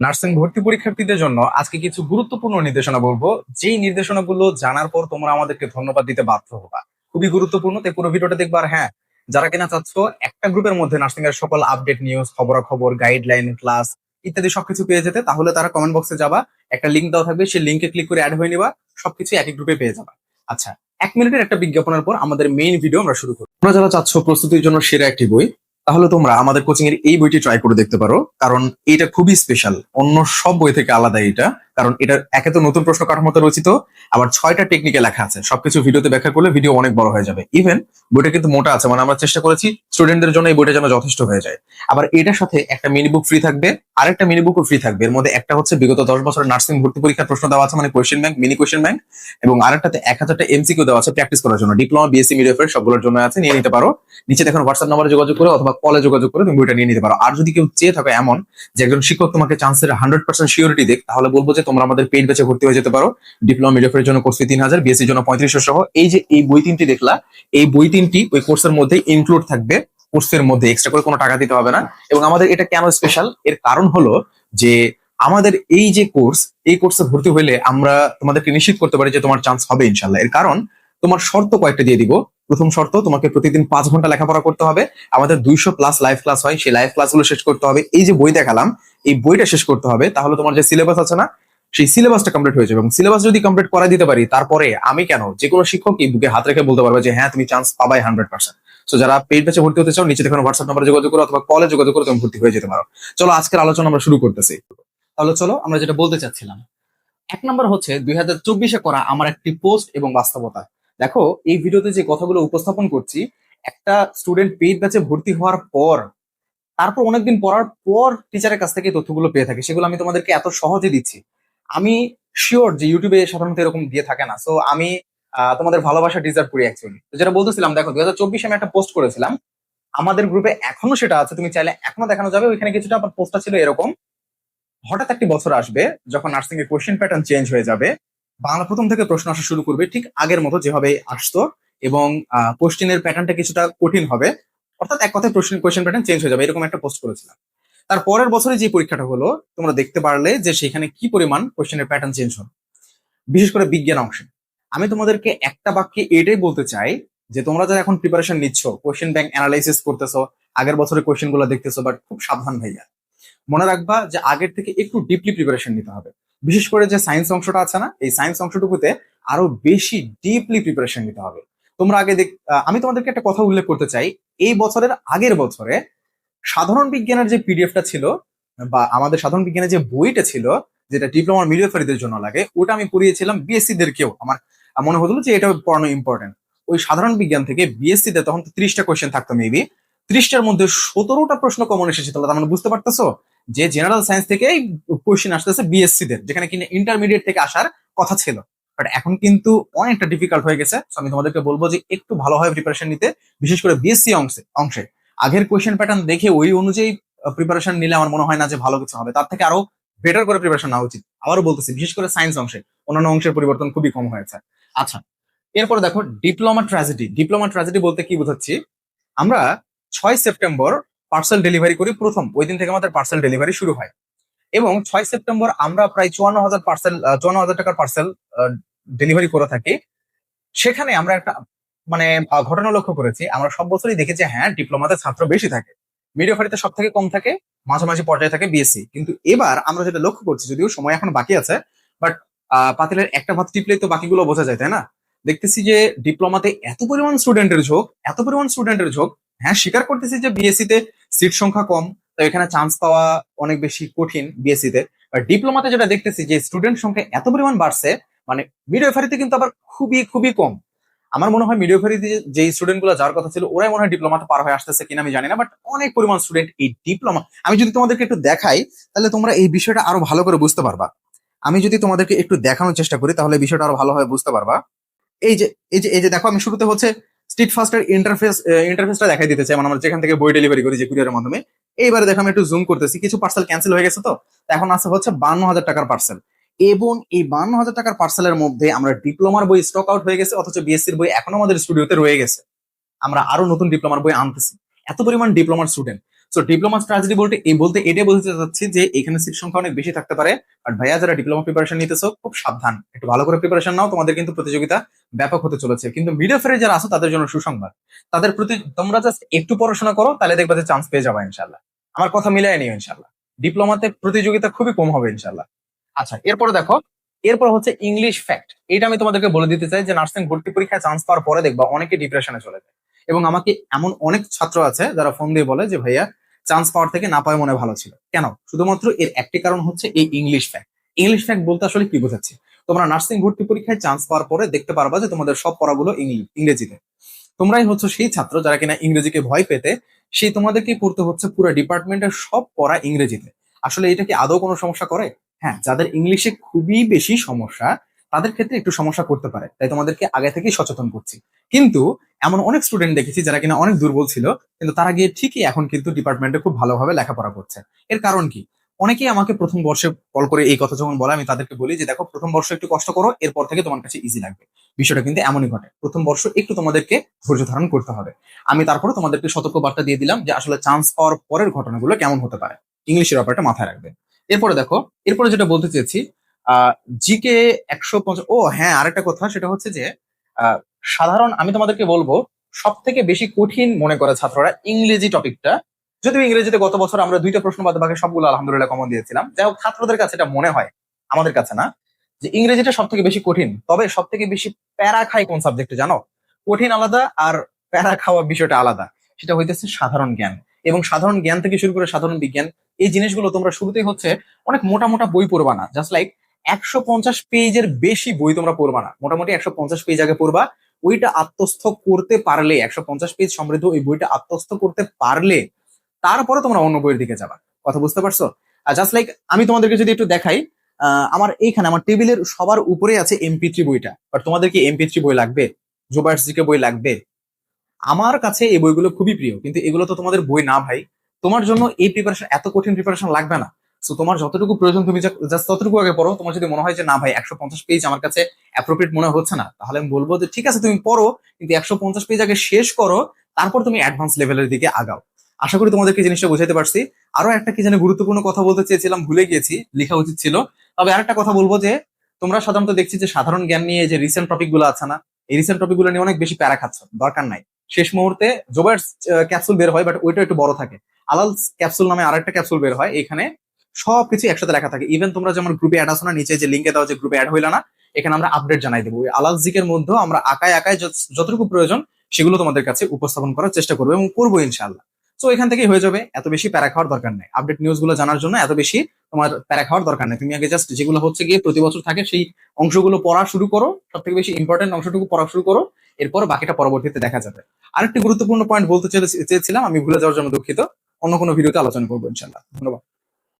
Nursing ভর্তি পরীক্ষার্থীদের জন্য আজকে কিছু গুরুত্বপূর্ণ নির্দেশনা বলব। যেই নির্দেশনাগুলো জানার পর তোমরা আমাদেরকে ধন্যবাদ দিতে বাধ্য হবা। খুবই গুরুত্বপূর্ণ, তাই পুরো ভিডিওটা দেখবা। আর হ্যাঁ যারা কিনা চাচ্ছ, একটা গ্রুপের মধ্যে নার্সিং এর সকল আপডেট নিউজ, খবরাখবর, গাইডলাইন, ক্লাস ইত্যাদি সবকিছু পেয়ে যেতে, তাহলে তারা কমেন্ট বক্সে যাবা। একটা লিঙ্ক দেওয়া থাকবে, সেই লিঙ্কে ক্লিক করে অ্যাড হয়ে নিবা, সবকিছু একই গ্রুপে পেয়ে যাবা। আচ্ছা এক মিনিটের একটা বিজ্ঞাপনের পর আমাদের মেইন ভিডিও আমরা শুরু করি। তোমরা যারা চাচ্ছ প্রস্তুতির জন্য সেরা একটি বই তাহলে তোমরা আমাদের কোচিং এর এই বইটি ট্রাই করে দেখতে পারো। কারণ এটা খুবই স্পেশাল অন্য সব বই থেকে আলাদা এটা। কারণ এটা একে তো নতুন প্রশ্ন কাঠামোতে রচিত। আবার ছয়টা টেকনিকে লেখা আছে। সবকিছু ভিডিওতে ব্যাখ্যা করলে ভিডিও অনেক বড় হয়ে যাবে। ইভেন বইটা কিন্তু মোটা আছে। মানে আমরা চেষ্টা করেছি স্টুডেন্টদের জন্য এই বইটা যেন যথেষ্ট হয়ে যায়। আবার এটার সাথে একটা মিনি বুক ফ্রি থাকবে। আরেকটা মিনি বুকও ফ্রি থাকবে। এর মধ্যে একটা হচ্ছে বিগত দশ বছরের নার্সিং ভর্তি পরীক্ষার প্রশ্ন দেওয়া আছে। মানে question bank mini question bank এবং আরেকটাতে এক হাজারটা এমসিকিউ দেওয়া আছে প্র্যাকটিস করার জন্য। ডিপ্লোমা বিএসসি মিডিয়াফের সবগুলোর জন্য আছে। নিয়ে নিতে পারো। নিচে দেখুন হোয়াটসঅ্যাপ নাম্বারে যোগাযোগ করে অথবা কলে যোগাযোগ করে তুমি বইটা নিয়ে নিতে পারো। আর যদি কেউ চেয়ে থাকো এমন যে একজন শিক্ষক তোমাকে চান্সের হান্ড্রেড পার্সেন্ট সিওরিটি দেখ তাহলে বলব যে তোমরা আমাদের পেইড ব্যাচে ভর্তি হয়ে যেতে পারো। ডিপ্লোমা মিডিয়াফের জন্য কোর্স তিন হাজার বিএসসির জন্য পঁয়ত্রিশশো সহ। এই যে এই বই তিনটি দেখলা, এই বই তিনটি ওই কোর্সের মধ্যে ইনক্লুড থাকবে। কোর্সের মধ্যে এক্সট্রা করে কোনো টাকা দিতে হবে না। এবং আমাদের এটা কেন স্পেশাল এর কারণ হলো যে আমাদের এই যে কোর্স এই কোর্সে ভর্তি হইলে আমরা তোমাদেরকে নিশ্চিত করতে পারি যে তোমার চান্স হবে ইনশাল্লাহ এর কারণ, তোমার শর্ত কয়েকটা দিয়ে দিব। প্রথম শর্ত, তোমাকে প্রতিদিন পাঁচ ঘণ্টা লেখাপড়া করতে হবে। আমাদের দুইশো প্লাস লাইভ ক্লাস হয়, সেই লাইভ ক্লাসগুলো শেষ করতে হবে। এই যে বই দেখালাম, এই বইটা শেষ করতে হবে। তাহলে তোমার যে সিলেবাস আছে না, সেই সিলেবাসটা কমপ্লিট হয়ে যাবে। এবং সিলেবাস যদি কমপ্লিট করা দিতে পারি, তারপরে আমি কেন? যে কোনো শিক্ষকই বুকে হাত রেখে বলতে পারবে যে হ্যাঁ তুমি চান্স পাবাই হান্ড্রেড পার্সেন্ট সো যারা পেইড ব্যাচে ভর্তি হতে চাও নিচে দেখুন হোয়াটসঅ্যাপ নাম্বারে যোগাযোগ করো অথবা কলে যোগাযোগ করে, তুমি ভর্তি হয়ে যেতে পারো। চলো, আজকের আলোচনা আমরা শুরু করতেছি। তাহলে চলো, আমরা যেটা বলতে চাচ্ছিলাম, এক নম্বর হচ্ছে দুই হাজার চব্বিশে করা আমার একটি পোস্ট এবং বাস্তবতা। দেখো, এই ভিডিওতে যে কথাগুলো উপস্থাপন করছি, একটা স্টুডেন্ট পেইড ব্যাচে ভর্তি হওয়ার পর, তারপর অনেকদিন পড়ার পর টিচারের কাছ থেকে তথ্যগুলো পেয়ে থাকি। সেগুলো আমি তোমাদেরকে এত সহজে দিচ্ছি। আমি শিওর যে ইউটিউবে সাধারণত এরকম দিয়ে থাকে না। সো আমি তোমাদের ভালোবাসা ডিজার্ভ করি অ্যাকচুয়ালি তো যেটা বলতেছিলাম, দেখো দুই হাজার চব্বিশে আমি একটা পোস্ট করেছিলাম। আমাদের গ্রুপে এখনও সেটা আছে। তুমি চাইলে এখনও দেখানো যাবে। ওইখানে কিছুটা আমার পোস্টটা ছিল এরকম। হঠাৎ একটি বছর আসবে যখন নার্সিং এর কোশ্চেন প্যাটার্ন চেঞ্জ হয়ে যাবে। বাংলা প্রথম থেকে প্রশ্ন আসা শুরু করবে ঠিক আগের মতো যেভাবে আসতো এবং কোশ্চেনের প্যাটার্নটা কিছুটা কঠিন হবে। অর্থাৎ এক কথায় প্রশ্ন কোশ্চেন প্যাটার্ন চেঞ্জ হয়ে যাবে, এরকম একটা পোস্ট করেছিলাম। তার পরের বছরে যে পরীক্ষাটা হলো, তোমরা দেখতে পারলে যে সেখানে কি পরিমাণ কোশ্চেনের প্যাটার্ন চেঞ্জ হলো। বিশেষ করে বিজ্ঞান অংশে। আমি তোমাদেরকে একটা বাক্যে এটাই বলতে চাই যে, তোমরা যারা এখন প্রিপারেশন নিচ্ছ কোশ্চেন ব্যাংক অ্যানালাইসিস করতেছো, আগের বছরের কোশ্চেনগুলো দেখতেছো বাট খুব সাবধান ভাইয়া। মনে রাখবা যে আগের থেকে একটু ডিপলি প্রিপারেশন নিতে হবে। বিশেষ করে যে সায়েন্স অংশটা আছে না, এই সায়েন্স অংশটুকুতে আরও বেশি ডিপলি প্রিপারেশন নিতে হবে। তোমরা আগে দেখ আমি তোমাদেরকে একটা কথা উল্লেখ করতে চাই। এই বছরের আগের বছরে সাধারণ বিজ্ঞানের যে পিডিএফটা ছিল বা আমাদের সাধারণ বিজ্ঞানের যে বইটা ছিল, যেটা ডিপ্লোমার মিডিয়াফারিদের জন্য লাগে, ওটা আমি পড়িয়েছিলাম বিএসসি দেরকেও আমার, মনে হতো যে এটা পড়ানো ইম্পর্টেন্ট ওই সাধারণ বিজ্ঞান থেকে বিএসসি তে তখন ত্রিশটা কোয়েশ্চেন থাকতো মেবি ত্রিশটার মধ্যে সতেরোটা প্রশ্ন কমন এসেছে, তাহলে তার মানে বুঝতে পারতেছো? যে জেনারেল সায়েন্স থেকে কোয়েশ্চেন আসতেছে বিএসসি দের যেখানে কিনা ইন্টারমিডিয়েট থেকে আসার কথা ছিল। বাট এখন কিন্তু অনেকটা ডিফিকাল্ট হয়ে গেছে। আমি তোমাদেরকে বলব যে একটু ভালোভাবে প্রিপারেশন নিতে, বিশেষ করে বিএসসি অংশে অংশে। আগের কোয়েশ্চেন প্যাটার্ন দেখে ওই অনুযায়ী প্রিপারেশন নিলে আমার মনে হয় না যে ভালো কিছু হবে। তার থেকে আরও বেটার করে প্রিপারেশন নেওয়া উচিত। আবারও বলতেছি, বিশেষ করে সায়েন্স অংশে, অন্যান্য অংশের পরিবর্তন খুবই কম হয়েছে। আচ্ছা এরপর দেখো ডিপ্লোমা ট্র্যাজেডি ডিপ্লোমা ট্র্যাজেডি বলতে কি বোঝাচ্ছি? আমরা ছয় সেপ্টেম্বর পার্সেল ডেলিভারি করি প্রথম, ওই দিন থেকে আমাদের পার্সেল ডেলিভারি শুরু হয়। এবং ছয় সেপ্টেম্বর আমরা প্রায় চুয়ান্ন হাজার পার্সেল চুয়ান্ন হাজার টাকার পার্সেল ডেলিভারি করে থাকি। সেখানে আমরা একটা মানে ঘটনা লক্ষ্য করেছি। আমরা সব বছরই দেখেছি হ্যাঁ ডিপ্লোমাতে ছাত্র বেশি থাকে। মিডিয়াফারিতে সব থেকে কম থাকে, মাঝামাঝি পর্যায়ে থাকে বিএসসি কিন্তু এবার আমরা যেটা লক্ষ্য করছি, যদিও সময় এখন বাকি আছে বাট পাতিলের একটা ভাত টিপলেই তো বাকিগুলো বোঝা যায়, তাই না? দেখতেছি যে, ডিপ্লোমাতে এত পরিমাণ স্টুডেন্টের ঝোঁক, এত পরিমাণ স্টুডেন্টের ঝোঁক হ্যাঁ স্বীকার করতেছি যে বিএসসি তে সিট সংখ্যা কম, তো এখানে চান্স পাওয়া অনেক বেশি কঠিন বিএসসি তে। ডিপ্লোমাতে যেটা দেখতেছি যে স্টুডেন্ট সংখ্যা এত পরিমাণ বাড়ছে মানে মিডিওফারিতে কিন্তু আবার খুবই খুবই কম। আমার মনে হয় মিডিওফারিতে যে স্টুডেন্টগুলো যার কথা ছিল, ওরাই মনে হয় ডিপ্লোমাতে পার হয়ে আসতেছে কিনা আমি জানি না বাট অনেক পরিমাণ স্টুডেন্ট এই ডিপ্লোমা আমি যদি তোমাদেরকে একটু দেখাই, তাহলে তোমরা এই বিষয়টা আরও ভালো করে বুঝতে পারবা। আমি যদি তোমাদেরকে একটু দেখানোর চেষ্টা করি, তাহলে বিষয়টা আরও ভালোভাবে বুঝতে পারবা। এই যে এই যে এই যে দেখো, আমি শুরুতে হচ্ছে স্ট্রিট ফাস্টের ইন্টারফেস ইন্টারফেসটা দেখাই দিতে চাই। মানে আমরা যেখান থেকে বই ডেলিভারি করি যে কুরিয়ারের মাধ্যমে। এইবারে দেখো আমি একটু জুম করতেছি। কিছু পার্সেল ক্যান্সেল হয়ে গেছে তো? এখন আছে হচ্ছে বান্ন হাজার টাকার পার্সেল এবং এই বান্ন হাজার টাকার পার্সেলের মধ্যে আমরা ডিপ্লোমার বই স্টক আউট হয়ে গেছে, অথচ বিএসসির বই এখনও আমাদের স্টুডিওতে রয়ে গেছে। আমরা আরও নতুন ডিপ্লোমার বই আনতেছি। এত পরিমাণ ডিপ্লোমার স্টুডেন্ট সো ডিপ্লোমা স্ট্র্যাটেজি বলতে, এই বলতে এটাই বলতে চাচ্ছি যে, এখানে সিট সংখ্যা অনেক বেশি থাকতে পারে। আর ভাইয়া যারা ডিপ্লোমা প্রিপারেশন নিতেছো, খুব সাবধান। একটু ভালো করে প্রিপারেশন নাও, তোমাদের কিন্তু প্রতিযোগিতা ব্যাপক হতে চলেছে। কিন্তু মিডিয়া ফেয়ারে যারা আছো, তাদের জন্য সুসংবাদ। তাদের প্রতি তোমরা জাস্ট একটু পড়াশোনা করো, তাহলে দেখবা যে চান্স পেয়ে যাবে ইনশাল্লাহ আমার কথা মিলাই নিও ইনশাল্লাহ ডিপ্লোমাতে প্রতিযোগিতা খুবই কম হবে ইনশাল্লাহ আচ্ছা এরপরে দেখো, এরপর হচ্ছে ইংলিশ ফ্যাক্ট এটা আমি তোমাদেরকে বলে দিতে চাই যে নার্সিং ভর্তি পরীক্ষায় চান্স পাওয়ার পরে দেখবা অনেকে ডিপ্রেশনে চলে যায়। এবং আমাকে এমন অনেক ছাত্র আছে যারা ফোন দিয়ে বলে যে, ভাইয়া চান্স পাওয়ার থেকে না পাওয়া মনে ভালো ছিল। কেন? শুধুমাত্র এর একটি কারণ হচ্ছে এই ইংলিশ ফ্যাক্ট ইংলিশ ফ্যাক্ট বলতে আসলে কি বোঝাচ্ছে? তোমরা নার্সিং ভর্তি পরীক্ষায় চান্স পাওয়ার পরে দেখতে পারবা যে, তোমাদের সব পড়াগুলো ইংরেজিতে। তোমরাই হচ্ছে সেই ছাত্র যারা কিনা ইংরেজিকে ভয় পেতে, সেই তোমাদেরকে পড়তে হচ্ছে পুরো ডিপার্টমেন্টের সব পড়া ইংরেজিতে। আসলে এটা কি আদৌ কোনো সমস্যা করে? হ্যাঁ যাদের ইংলিশে খুবই বেশি সমস্যা তাদের ক্ষেত্রে একটু সমস্যা করতে পারে। তাই তোমাদেরকে আগে থেকেই সচেতন করছি। কিন্তু এমন অনেক স্টুডেন্ট দেখেছি যারা কিনা অনেক দুর্বল ছিল, কিন্তু তারা গিয়ে ঠিকই এখন কিন্তু ডিপার্টমেন্টে খুব ভালোভাবে লেখাপড়া করছে। এর কারণ কি? অনেকেই আমাকে প্রথম বর্ষে কল করে এই কথা যখন বলে, আমি তাদেরকে বলি যে, দেখো, প্রথম বর্ষ একটু কষ্ট করো, এরপর থেকে তোমার কাছে ইজি লাগবে। বিষয়টা কিন্তু এমনই ঘটে। প্রথম বর্ষ একটু তোমাদেরকে ধৈর্য ধারণ করতে হবে। আমি তারপরে তোমাদেরকে সতর্ক বার্তা দিয়ে দিলাম যে, আসলে চান্স পাওয়ার পরের ঘটনাগুলো কেমন হতে পারে। ইংলিশের ব্যাপারটা মাথায় রাখবে। এরপরে দেখো, এরপরে যেটা বলতে চেয়েছি জিকে একশো পঞ্চাশ, ও হ্যাঁ আরেকটা কথা, সেটা হচ্ছে যে সাধারণ, আমি তোমাদেরকে বলব সব থেকে বেশি কঠিন মনে করে ছাত্ররা ইংরেজি টপিকটা। যদিও ইংরেজিতে গত বছর আমরা দুইটা প্রশ্ন বাদ সবগুলো আলহামদুলিল্লাহ কমন দিয়েছিলাম। যাই হোক, ছাত্রদের কাছে এটা মনে হয়, আমাদের কাছে না, যে ইংরেজিটা সব থেকে বেশি কঠিন। তবে সব থেকে বেশি প্যারা খায় কোন সাবজেক্টে জানো? কঠিন আলাদা আর প্যারা খাওয়া বিষয়টা আলাদা। সেটা হইতেছে সাধারণ জ্ঞান। এবং সাধারণ জ্ঞান থেকে শুরু করে সাধারণ বিজ্ঞান, এই জিনিসগুলো তোমরা শুরুতেই হচ্ছে অনেক মোটা মোটা বই পড়বা না। জাস্ট লাইক একশো পঞ্চাশ পেজের বেশি বই তোমরা পড়বা না। মোটামুটি একশো পঞ্চাশ পেজ আগে পড়বা। ওইটা আত্মস্থ করতে পারলে, একশো পঞ্চাশ পেজ সমৃদ্ধ ওই বইটা আত্মস্থ করতে পারলে তারপরে তোমরা অন্য বইয়ের দিকে যাবা। কথা বুঝতে পারছ? জাস্ট লাইক আমি তোমাদেরকে যদি একটু দেখাই আমার এইখানে, আমার টেবিলের সবার উপরে আছে এমপি থ্রি বইটা। বাট তোমাদের কি এমপি থ্রি বই লাগবে? জোবার্স জিকে বই লাগবে? আমার কাছে এই বইগুলো খুবই প্রিয়, কিন্তু এগুলো তো তোমাদের বই না ভাই। তোমার জন্য এই প্রিপারেশন এত কঠিন প্রিপারেশন লাগবে না। সো তোমার যতটুকু প্রয়োজন, তুমি জাস্ট ততটুকু আগে পড়ো। তোমার যদি মনে হয় যে, না ভাই, একশো পঞ্চাশ পেজ আমার কাছে অ্যাপ্রোপ্রিয়েট মনে হচ্ছে না, তাহলে আমি বলব যে, ঠিক আছে, তুমি পড়ো, কিন্তু একশো পঞ্চাশ পেজ আগে শেষ করো, তারপর তুমি অ্যাডভান্স লেভেলের দিকে আগাও। আশা করি তোমাদেরকে জিনিসটা বুঝাতে পারছি। আরও একটা কি জানি গুরুত্বপূর্ণ কথা বলতে চেয়েছিলাম, ভুলে গিয়েছি, লেখা উচিত ছিল। তবে আরেকটা কথা বলব যে, তোমরা সাধারণত দেখছি যে, সাধারণ জ্ঞান নিয়ে যে রিসেন্ট টপিকগুলো আছে না, এই রিসেন্ট টপিকগুলো নিয়ে অনেক বেশি প্যারা খাচ্ছ, দরকার নাই। শেষ মুহূর্তে জোবার ক্যাপসুল বের হয় বাট ওইটা একটু বড় থাকে। আলাল ক্যাপসুল নামে আরেকটা ক্যাপসুল বের হয় এখানে সবকিছু একসাথে লেখা থাকে। ইভেন তোমরা যেমন গ্রুপে অ্যাড আসো না, নিচে যে লিঙ্কে দাও যে গ্রুপে অ্যাড হইলা না, এখানে আমরা আপডেট জানাই দেবো। আলাল জিকের মধ্যেও আমরা আকায় আকায় যতটুকু প্রয়োজন, সেগুলো তোমাদের কাছে উপস্থাপন করার চেষ্টা করব এবং করব ইনশাল্লাহ তো এখান থেকেই হয়ে যাবে। এত বেশি প্যারা খাওয়ার দরকার নেই। আপডেট নিউজগুলো জানার জন্য এত বেশি তোমার প্যারা খাওয়ার দরকার নেই। তুমি আগে জাস্ট যেগুলো হচ্ছে গিয়ে প্রতি বছর থাকে, সেই অংশগুলো পড়া শুরু করো। সব থেকে বেশি ইম্পর্টেন্ট অংশটুকু পড়া শুরু করো। এরপর বাকিটা পরবর্তীতে দেখা যাবে। আরেকটি গুরুত্বপূর্ণ পয়েন্ট বলতে চেয়ে- চেয়েছিলাম, আমি ভুলে যাওয়ার জন্য দুঃখিত। অন্য কোনো ভিডিওতে আলোচনা করব ইনশাল্লাহ ধন্যবাদ।